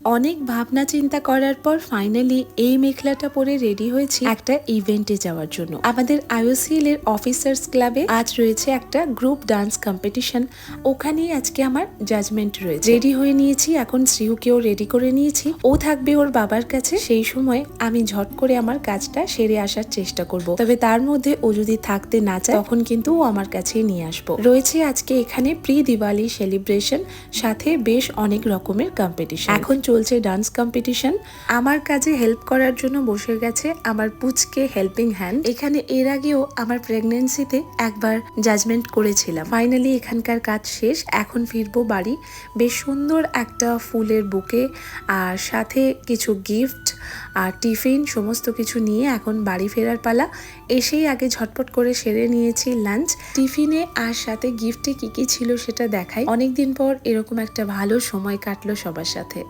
অনেক ভাবনা চিন্তা করার পর ফাইনালি এই মেখলাটা পরে রেডি হয়েছি একটা ইভেন্টে যাওয়ার জন্য। আমাদের আইওসিএল এর অফিসার্স ক্লাবে আজ রয়েছে একটা গ্রুপ ডান্স কম্পিটিশন ওখানেই আজকে আমার জাজমেন্ট রয়েছে। রেডি হয়ে নিয়েছি, এখন শ্রীহুকেও রেডি করে নিয়েছি। ও থাকবে ওর বাবার কাছে, সেই সময় আমি ঝট করে আমার কাজটা সেরে আসার চেষ্টা করব। তবে তার মধ্যে ও যদি থাকতে না চায়, তখন কিন্তু ও আমার কাছেই নিয়ে আসব। রয়েছে আজকে এখানে প্রি দিওয়ালি সেলিব্রেশন সাথে বেশ অনেক রকমের কম্পিটিশন এখন চলছে ডান্স কম্পিটিশন। আমার কাজে হেল্প করার জন্য বসে গেছে আমার পুচকে হেল্পিং হ্যান্ড। এখানে এর আগেও আমার প্রেগনেন্সিতে একবার জাজমেন্ট করেছিলাম। ফাইনালি এখানকার কাজ শেষ। এখন ফিরবো বাড়ি। বেশ সুন্দর একটা ফুলের বুকে আর সাথে কিছু গিফট আর টিফিন, সমস্ত কিছু নিয়ে এখন বাড়ি ফেরার পালা। এসেই আগে ঝটপট করে সেরে নিয়েছি লাঞ্চ। টিফিনে আর সাথে গিফটে কি কি ছিল সেটা দেখাই। অনেকদিন পর এরকম একটা ভালো সময় কাটলো সবার সাথে।